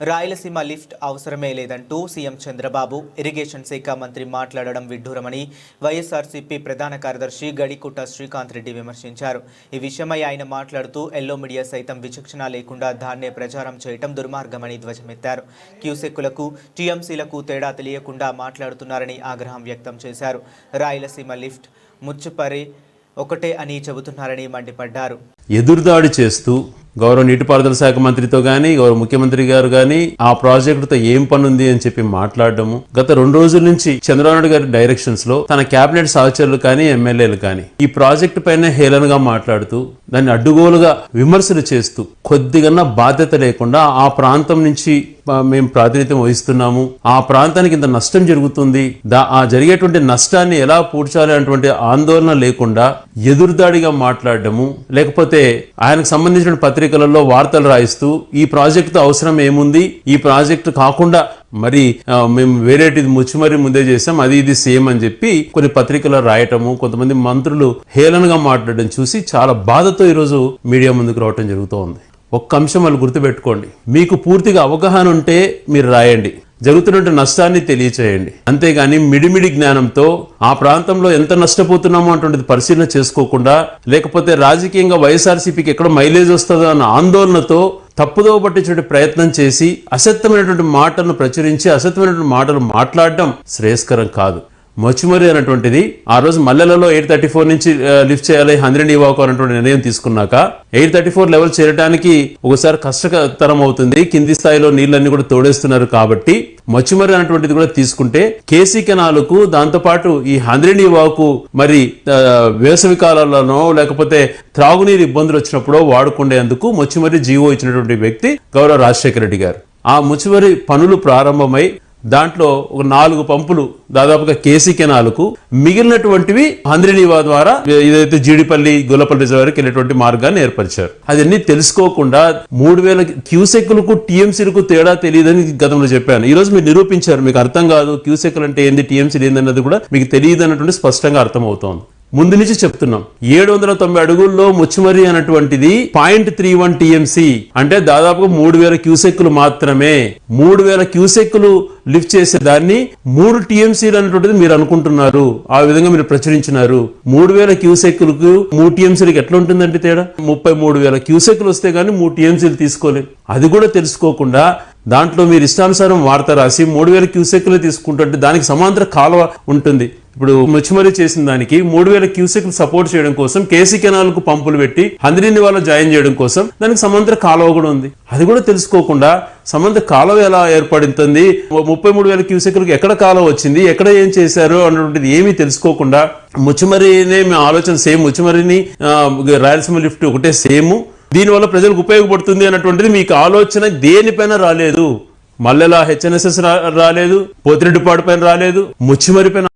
Rayalaseema lift అవసరమే లేదంటూ CM Chandrababu irrigation శాఖ మంత్రి మాట్లాడడం విడ్డూరమని వైఎస్ఆర్సీపీ ప్రధాన కార్యదర్శి గడికుట్ట శ్రీకాంత్ రెడ్డి విమర్శించారు. ఈ విషయమై ఆయన మాట్లాడుతూ ఎల్లో మీడియా సైతం విచక్షణ లేకుండా దాన్నే ప్రచారం చేయటం దుర్మార్గమని ధ్వజమెత్తారు. క్యూసెక్కులకు టీఎంసీలకు తేడా తెలియకుండా మాట్లాడుతున్నారని ఆగ్రహం వ్యక్తం చేశారు. రాయలసీమ లిఫ్ట్ ముచ్చుపరి ఒకటే అని చెబుతున్నారని మండిపడ్డారు. ఎదురుదాడి చేస్తూ గౌరవ నీటిపారుదల శాఖ మంత్రితో కానీ గౌరవ ముఖ్యమంత్రి గారు కానీ ఆ ప్రాజెక్టుతో ఏం పనుంది అని చెప్పి మాట్లాడడము. గత రెండు రోజుల నుంచి చంద్రబాబు గారి డైరెక్షన్స్లో తన కేబినెట్ సహచరులు కానీ ఎమ్మెల్యేలు కానీ ఈ ప్రాజెక్టు పైన హేళనగా మాట్లాడుతూ దాన్ని అడ్డుగోలుగా విమర్శలు చేస్తూ కొద్దిగా బాధ్యత లేకుండా ఆ ప్రాంతం నుంచి మేము ప్రాతినిధ్యం వహిస్తున్నాము. ఆ ప్రాంతానికి ఇంత నష్టం జరుగుతుంది. దా ఆ జరిగేటువంటి నష్టాన్ని ఎలా పూడ్చాలి అటువంటి ఆందోళన లేకుండా ఎదురుదాడిగా మాట్లాడము లేకపోతే ఆయనకు సంబంధించిన పత్రికలలో వార్తలు రాయిస్తూ ఈ ప్రాజెక్టు అవసరం ఏముంది? ఈ ప్రాజెక్టు కాకుండా మరి మేము వేరేటిది ముచ్చుమరి ముందే చేసాం అది ఇది సేమ్ అని చెప్పి కొన్ని పత్రికలు రాయటము కొంతమంది మంత్రులు హేళనగా మాట్లాడడం చూసి చాలా బాధతో ఈరోజు మీడియా ముందుకు రావటం జరుగుతోంది. ఒక్క అంశం వాళ్ళు గుర్తుపెట్టుకోండి. మీకు పూర్తిగా అవగాహన ఉంటే మీరు రాయండి. జరుగుతున్న నష్టాన్ని తెలియచేయండి. అంతేగాని మిడిమిడి జ్ఞానంతో ఆ ప్రాంతంలో ఎంత నష్టపోతున్నామో అటువంటిది పరిశీలన చేసుకోకుండా లేకపోతే రాజకీయంగా వైఎస్ఆర్సీపీకి ఎక్కడ మైలేజ్ వస్తుందో అన్న ఆందోళనతో తప్పుదోవ పట్టించే ప్రయత్నం చేసి అసత్యమైనటువంటి మాటలను ప్రచురించి అసత్యమైనటువంటి మాటలు మాట్లాడడం శ్రేయస్కరం కాదు. మచుమరి అనేటువంటిది ఆ రోజు మల్లెలలో ఎయిట్ థర్టీ ఫోర్ నుంచి లిఫ్ట్ చేయాలి హండ్రెడ్ ఇవ్వకు అనేటువంటి నిర్ణయం తీసుకున్నాక ఎయిట్ థర్టీ ఫోర్ లెవెల్ చేరడానికి ఒకసారి కష్టతరం అవుతుంది. కింది స్థాయిలో నీళ్ళన్ని కూడా తోడేస్తున్నారు కాబట్టి మచుమరి అనేటువంటిది కూడా తీసుకుంటే కేసీ కెనాలకు దాంతోపాటు ఈ హండ్రెడ్ ఇవ్వకు మరి వేసవి కాలాల్లోనో లేకపోతే త్రాగునీరు ఇబ్బందులు వచ్చినప్పుడు వాడుకునేందుకు మచ్చుమరి జీవో ఇచ్చినటువంటి వ్యక్తి గౌరవ రాజశేఖర రెడ్డి గారు. ఆ ముచ్చుమరి పనులు ప్రారంభమై దాంట్లో ఒక నాలుగు పంపులు దాదాపుగా కేసీ కెనాలకు మిగిలినటువంటివి హంద్రినీవా ద్వారా ఏదైతే జీడిపల్లి గొల్లపల్లి రిజర్వాయర్కి వెళ్ళేటువంటి మార్గాన్ని ఏర్పరిచారు. అదన్నీ తెలుసుకోకుండా మూడు వేల క్యూసెక్లకు టీఎంసీలకు తేడా తెలియదని గతంలో చెప్పాను. ఈ రోజు మీరు నిరూపించారు మీకు అర్థం కాదు క్యూసెక్లు అంటే ఏంది టీఎంసీలు ఏంది అన్నది కూడా మీకు తెలియదు అన్నటువంటి స్పష్టంగా అర్థమవుతోంది. ముందు నుంచి చెప్తున్నాం. ఏడు వందల తొంభై అడుగుల్లో ముచ్చుమరి అన్నటువంటిది పాయింట్ త్రీ వన్ టీఎంసీ. అంటే దాదాపుగా మూడు వేల క్యూసెక్కులు మాత్రమే. మూడు వేల క్యూసెక్కులు లిఫ్ట్ చేసే దాన్ని మూడు టీఎంసీలు అనేటువంటిది మీరు అనుకుంటున్నారు. ఆ విధంగా మీరు ప్రచురించినారు. మూడు వేల క్యూసెక్కులకు మూడు టీఎంసీలకు ఎట్లా ఉంటుందంటే తేడా? ముప్పై మూడు వేల క్యూసెక్కులు వస్తే గానీ మూడు టీఎంసీలు తీసుకోలేదు అది కూడా తెలుసుకోకుండా దాంట్లో మీరు ఇష్టానుసారం వార్త రాసి మూడు వేల క్యూసెక్లు తీసుకుంటుంటే దానికి సమాంతర కాలువ ఉంటుంది. ఇప్పుడు ముచ్చుమరి చేసిన దానికి మూడు వేల క్యూసెక్ సపోర్ట్ చేయడం కోసం కేసీ కెనాల్కు పంపులు పెట్టి హంద్రిని వాళ్ళ జాయిన్ చేయడం కోసం దానికి సమంత్ర కాలువ కూడా ఉంది. అది కూడా తెలుసుకోకుండా సమాంతర కాలువ ఎలా ఏర్పడుతుంది? ముప్పై మూడు వేల క్యూసెక్లకు ఎక్కడ కాలువ వచ్చింది? ఎక్కడ ఏం చేశారు? అన్నటువంటిది ఏమీ తెలుసుకోకుండా ముచ్చుమరినే మీ ఆలోచన సేమ్ ముచ్చిమరిని రాయలసీమ లిఫ్ట్ ఒకటే సేమ్. దీనివల్ల ప్రజలకు ఉపయోగపడుతుంది అన్నటువంటిది మీకు ఆలోచన దేనిపైన రాలేదు. మల్లెల హెచ్ఎన్ఎస్ఎస్ రాలేదు. పోతిరెడ్డిపాడు పైన రాలేదు. ముచ్చిమరి పైన